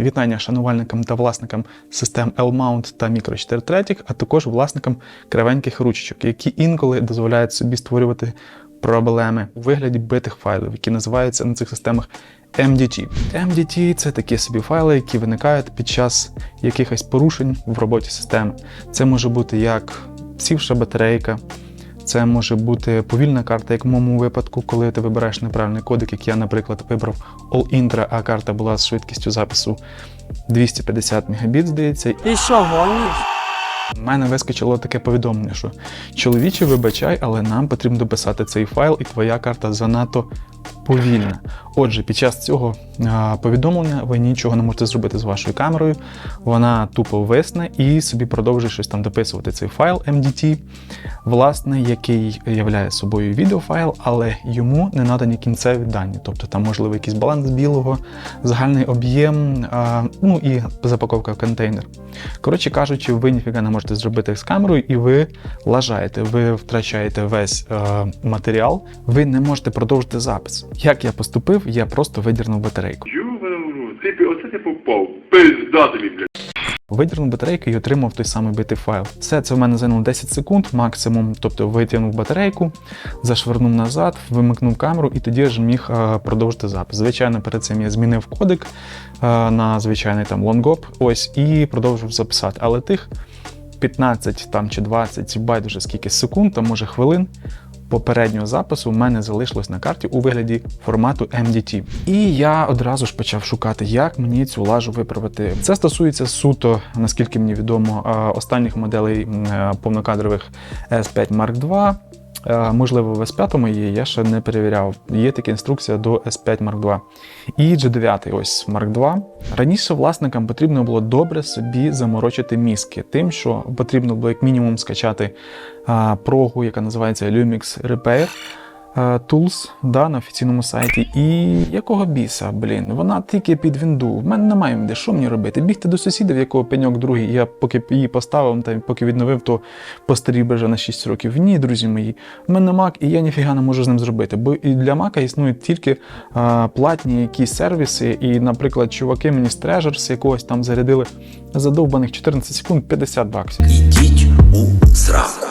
Вітання шанувальникам та власникам систем L-Mount та Micro 4 третіх, а також власникам кривеньких ручечок, які інколи дозволяють собі створювати проблеми у вигляді битих файлів, які називаються на цих системах MDT. MDT це такі собі файли, які виникають під час якихось порушень в роботі системи. Це може бути як сівша батарейка, це може бути повільна карта, як в моєму випадку, коли ти вибираєш неправильний кодек, як я, наприклад, вибрав All Intra, а карта була з швидкістю запису 250 Мбіт, здається. Ти що, гониш? У мене вискочило таке повідомлення, що чоловіче, вибачай, але нам потрібно дописати цей файл, і твоя карта занадто повільна. Отже, під час цього повідомлення ви нічого не можете зробити з вашою камерою. Вона тупо висне і собі продовжує щось там дописувати цей файл MDT, власне, який являє собою відеофайл, але йому не надані кінцеві дані. Тобто там можливо якийсь баланс білого, загальний об'єм, ну і запаковка в контейнер. Коротше кажучи, ви ніфіга не можете зробити з камерою, і ви лажаєте, ви втрачаєте весь е, матеріал, ви не можете продовжити запис. Як я поступив, я просто видірнув батарейку. Ювенру, оце ти попав. Пизда тобі, блядь. Видірнув батарейку і отримав той самий битий файл. Все це в мене зайняло 10 секунд максимум. Тобто витягнув батарейку, зашвирнув назад, вимикнув камеру і тоді ж міг е, продовжити запис. Звичайно, перед цим я змінив кодек е, на звичайний там лонгоп, ось і продовжив записати. Але тих 15 там чи 20, байдуже скільки секунд, там може хвилин. Попереднього запису в мене залишилось на карті у вигляді формату MDT. І я одразу ж почав шукати, як мені цю лажу виправити. Це стосується суто, наскільки мені відомо, е, останніх моделей е, повнокадрових S5 Mark II. Е, Можливо, в S5 є, я ще не перевіряв. Є така інструкція до S5 Mark II. І G9 ось Mark II. Раніше власникам потрібно було добре собі заморочити мізки, тим, що потрібно було як мінімум скачати прогу, яка називається Lumix Repair Tools да, на офіційному сайті. І якого біса, блін, вона тільки під вінду. В мене немає де, що мені робити? Бігти до сусіда, в якого пеньок другий. Я поки її поставив, та поки відновив, то постарів вже на 6 років. Ні, друзі мої, в мене Mac, і я ніфіга не можу з ним зробити. Бо і для Mac існують тільки а, платні якісь сервіси. І, наприклад, чуваки мені Treasures якогось там зарядили задовбаних 14 секунд 50 баксів. Ідіть у сраку.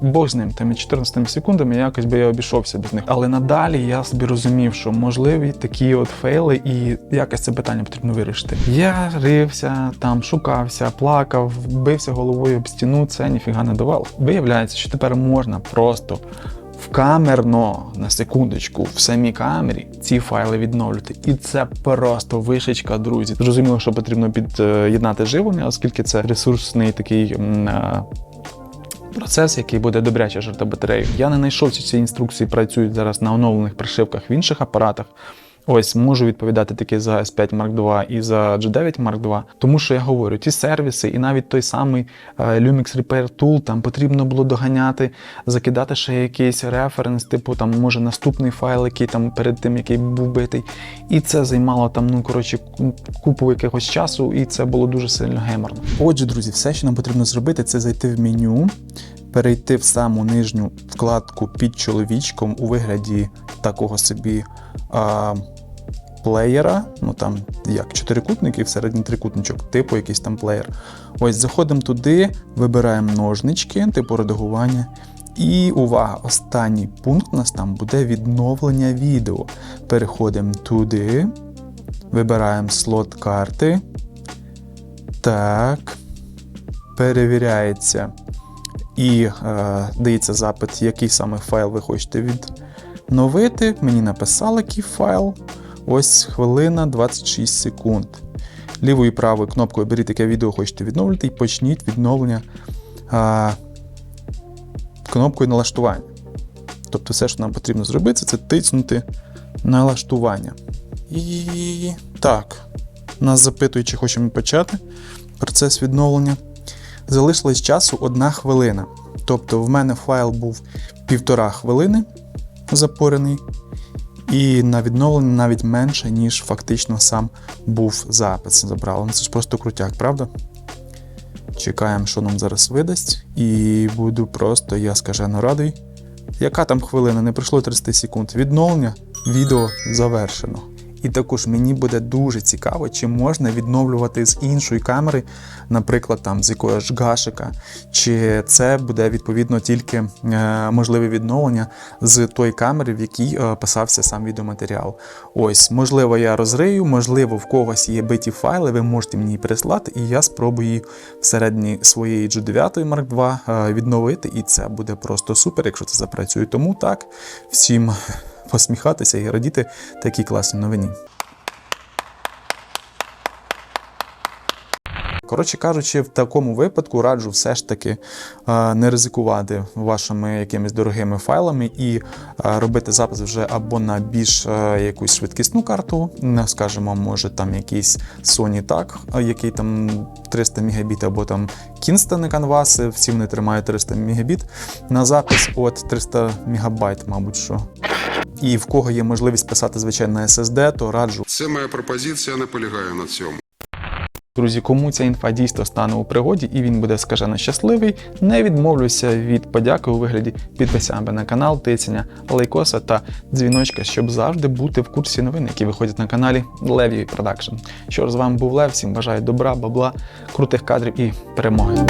Бог з ним, тими 14 секундами якось би я обійшовся без них. Але надалі я собі розумів, що можливі такі от фейли, і якось це питання потрібно вирішити. Я рився, там шукався, плакав, бився головою об стіну. Це ніфіга не давало. Виявляється, що тепер можна просто. Вкамерно, на секундочку, в самій камері ці файли відновлювати. І це просто вишечка, друзі. Зрозуміло, що потрібно під'єднати живлення, оскільки це ресурсний такий е, процес, який буде добряче жерти батарею. Я не знайшов ці ці інструкції, працюють зараз на оновлених прошивках в інших апаратах. Ось можу відповідати таки за S5 Mark II і за G9 Mark II, тому що я говорю, ті сервіси, і навіть той самий е, Lumix Repair Tool, там потрібно було доганяти, закидати ще якийсь референс, типу там може наступний файл, який там перед тим, який був битий. І це займало там, ну коротше, купу якогось часу, і це було дуже сильно геморно. Отже, друзі, все, що нам потрібно зробити, це зайти в меню, перейти в саму нижню вкладку під чоловічком у вигляді такого собі. А, плеєра, ну там як чотирикутник і всередині трикутничок, типу якийсь там плеєр. Ось заходимо туди, вибираємо ножнички, типу редагування. І увага, останній пункт у нас там буде відновлення відео. Переходимо туди, вибираємо слот карти. Так. Перевіряється. І е, дається запит, який саме файл ви хочете відновити. Мені написали, який файл. Ось хвилина 26 секунд. Лівою і правою кнопкою беріть яке відео хочете відновити і почніть відновлення а, кнопкою налаштування. Тобто все, що нам потрібно зробити, це тиснути налаштування. І так, нас запитують, чи хочемо почати процес відновлення. Залишилось часу одна хвилина. Тобто, в мене файл був півтора хвилини запорений, і на відновлення навіть менше, ніж фактично сам був запис забрало. Ну це ж просто крутяк, правда? Чекаємо, що нам зараз видасть, і буду просто, я скажено радий. Яка там хвилина? Не пройшло 30 секунд. Відновлення відео завершено. І також мені буде дуже цікаво, чи можна відновлювати з іншої камери, наприклад, там з якогось гашика, чи це буде відповідно тільки е, можливе відновлення з тої камери, в якій е, писався сам відеоматеріал. Ось, можливо, я розрию, можливо, в когось є биті файли, ви можете мені прислати, і я спробую всередині своєї G9 Mark II е, відновити, і це буде просто супер, якщо це запрацює. Тому так, всім посміхатися і радіти такій класній новині. Коротше кажучи, в такому випадку раджу все ж таки е, не ризикувати вашими якимись дорогими файлами і е, робити запис вже або на більш е, якусь швидкісну карту, скажімо, може там якийсь Sony TAC, е, який там 300 Мбіт, або там Kingston Canvas, всі вони тримають 300 Мбіт на запис, от 300 МБ, мабуть, що. І в кого є можливість писати звичайно на SSD, то раджу Це моя пропозиція, наполягаю на цьому. Друзі, кому ця інфа дійсно стане у пригоді і він буде скажено щасливий, не відмовлюся від подяки у вигляді підписання на канал, тицяння лайкоса та дзвіночка, щоб завжди бути в курсі новин, які виходять на каналі Levy Production. Що ж з вами був Лев, всім бажаю добра, бабла, крутих кадрів і перемоги.